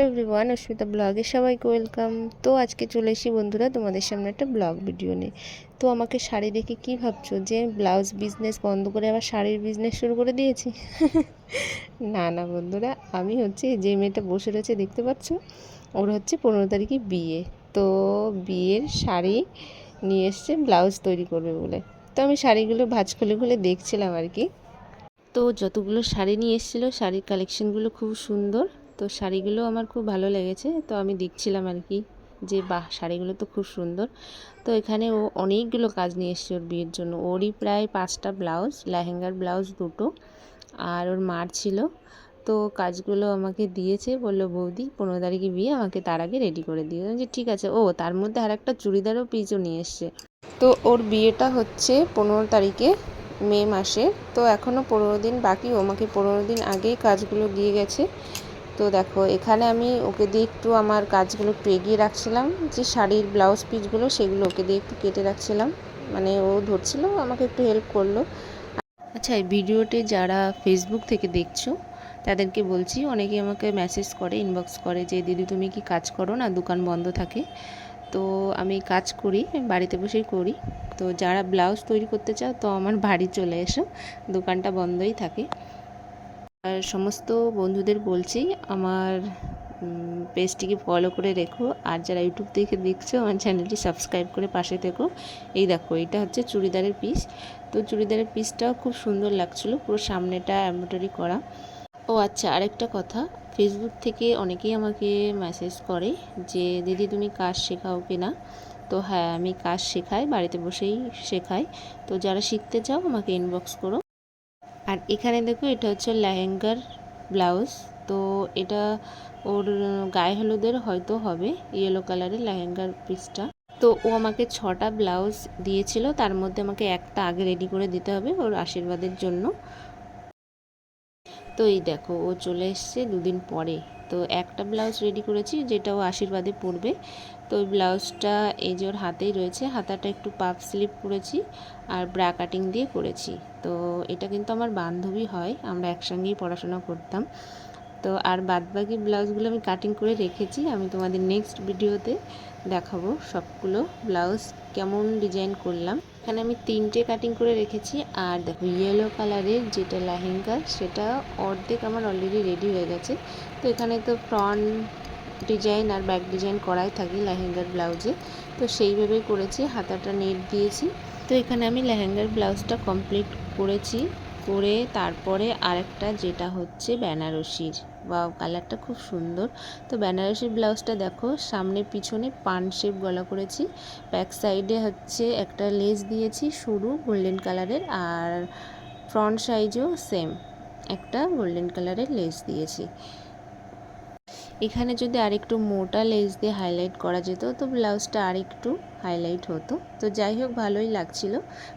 One অস্মিতা ব্লগে সবাইকে welcome. তো আজকে চলে এসি বন্ধুরা তোমাদের সামনে একটা ব্লগ ভিডিও নিয়ে। তো আমাকে শাড়ি দেখে কি ভাবছ যে ব্লাউজ বিজনেস বন্ধ করে আবার শাড়ির বিজনেস শুরু করে দিয়েছি? না না বন্ধুরা, আমি হচ্ছে যে মেয়েটা বসে রয়েছে দেখতে পাচ্ছ, ওর হচ্ছে পনেরো তারিখে বিয়ে। তো বিয়ের শাড়ি নিয়ে এসছে, ব্লাউজ তৈরি করবে বলে। তো আমি শাড়িগুলো ভাজ খুলে খুলে দেখছিলাম আর কি। তো যতগুলো শাড়ি নিয়ে এসেছিল, শাড়ির কালেকশানগুলো খুব সুন্দর। তো শাড়িগুলো আমার খুব ভালো লেগেছে, তো আমি দেখছিলাম আর কি যে, বাহ, শাড়িগুলো তো খুব সুন্দর। তো এখানে ও অনেকগুলো কাজ নিয়ে এসছে ওর বিয়ের জন্য। ওরই প্রায় পাঁচটা ব্লাউজ, লেহেঙ্গার ব্লাউজ দুটো আর ওর মার ছিল। তো কাজগুলো আমাকে দিয়েছে, বলল, বৌদি, পনেরো তারিখে বিয়ে, আমাকে তার আগে রেডি করে দিয়ে যে ঠিক আছে। ও, তার মধ্যে আর একটা চুড়িদারও পিচও নিয়ে এসছে। তো ওর বিয়েটা হচ্ছে পনেরো তারিখে মে মাসে তো এখনও পনেরো দিন বাকি, ও আমাকে পনেরো দিন আগেই কাজগুলো দিয়ে গেছে। তো দেখো, এখানে আমি ওকে দিয়ে একটু আমার কাজগুলো একটু এগিয়ে রাখছিলাম। যে শাড়ির ব্লাউজ পিসগুলো সেগুলো ওকে দিয়ে একটু কেটে রাখছিলাম। মানে ও ধরছিল, আমাকে একটু হেল্প করল। আচ্ছা এই ভিডিওটি যারা ফেসবুক থেকে দেখছ, তাদেরকে বলছি অনেকে আমাকে মেসেজ করে ইনবক্স করে যে, দিদি, তুমি কি কাজ করো না? দোকান বন্ধ থাকে। তো আমি কাজ করি, বাড়িতে বসেই করি। তো যারা ব্লাউজ তৈরি করতে চাও, তো আমার বাড়ি চলে এসো। দোকানটা বন্ধই থাকে। আর সমস্ত বন্ধুদের বলছি, আমার পেজটিকে ফলো করে রেখো। আর যারা ইউটিউব থেকে দেখছ, আমার চ্যানেলটি সাবস্ক্রাইব করে পাশে থেকো। এই দেখো, এটা হচ্ছে চুড়িদারের পিস তো চুড়িদারের পিসটাও খুব সুন্দর লাগছিল, পুরো সামনেটা এমব্রয়ডারি করা। ও আচ্ছা আরেকটা কথা ফেসবুক থেকে অনেকেই আমাকে মেসেজ করে যে, দিদি, তুমি কাজ শেখাও কি না? তো হ্যাঁ আমি কাজ শেখাই, বাড়িতে বসেই শেখাই। তো যারা শিখতে চাও, আমাকে ইনবক্স করো। আর এখানে দেখো, এটা হচ্ছে লেহেঙ্গার ব্লাউজ। তো এটা ওর গায়ে হলুদের হয়তো হবে ইয়েলো কালারের লেহেঙ্গার পিসটা তো ও আমাকে ছটা ব্লাউজ দিয়েছিল, তার মধ্যে আমাকে একটা আগে রেডি করে দিতে হবে ওর আশীর্বাদের জন্য। তো এই দেখো, ও চলে এসছে দুদিন পরে। তো একটা ব্লাউজ রেডি করেছি যেটা ও আশীর্বাদে পরবে। তো ওই ব্লাউজটা এই যে ওর হাতেই রয়েছে, হাতাটা একটু পাফ স্লিপ করেছি আর ব্রা কাটিং দিয়ে করেছি। তো এটা কিন্তু আমার বান্ধবী হয়, আমরা একসঙ্গেই পড়াশোনা করতাম। তো আর বাদবাকি ব্লাউজগুলো আমি কাটিং করে রেখেছি, আমি তোমাদের নেক্সট ভিডিওতে দেখাবো সবগুলো ব্লাউজ কেমন ডিজাইন করলাম। এখানে আমি তিনটে কাটিং করে রেখেছি আর দেখো ইয়েলো কালারের যেটা লেহেঙ্গা সেটা অর্ধেক আমার অলরেডি রেডি হয়ে গেছে। তো এখানে তো ফ্রন্ট ডিজাইন আর ব্যাক ডিজাইন করাই থাকি লেহেঙ্গার ব্লাউজে। তো সেইভাবেই করেছি, হাতাটা নেট দিয়েছি। তো এখানে আমি লেহেঙ্গার ব্লাউজটা কমপ্লিট করেছি, করে তারপরে আরেকটা যেটা হচ্ছে বেনারসির। বা কালারটা খুব সুন্দর। তো বেনারসির ব্লাউজটা দেখো, সামনে পিছনে পান শেপ গলা করেছি। ব্যাক সাইডে হচ্ছে একটা লেস দিয়েছি সরু গোল্ডেন কালারের আর ফ্রন্ট সাইজও সেম একটা গোল্ডেন কালারের লেস দিয়েছি। এখানে যদি আরেকটু মোটা লেস দিয়ে হাইলাইট করা যেত, তো ব্লাউজটা আরেকটু হাইলাইট হতো। তো যাই হোক, ভালোই লাগছিল।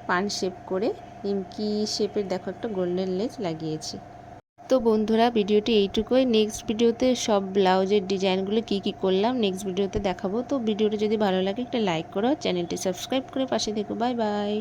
পান শেপ করে, নিমকি শেপের দেখো একটা গোল্ডেন লেস লাগিয়েছি। তো বন্ধুরা, ভিডিওটি এইটুকুই। নেক্সট ভিডিওতে সব ব্লাউজের ডিজাইনগুলো কি কি করলাম নেক্সট ভিডিওতে দেখাবো। তো ভিডিওটা যদি ভালো লাগে, একটা লাইক করো, চ্যানেলটি সাবস্ক্রাইব করে পাশে দেখো বাই বাই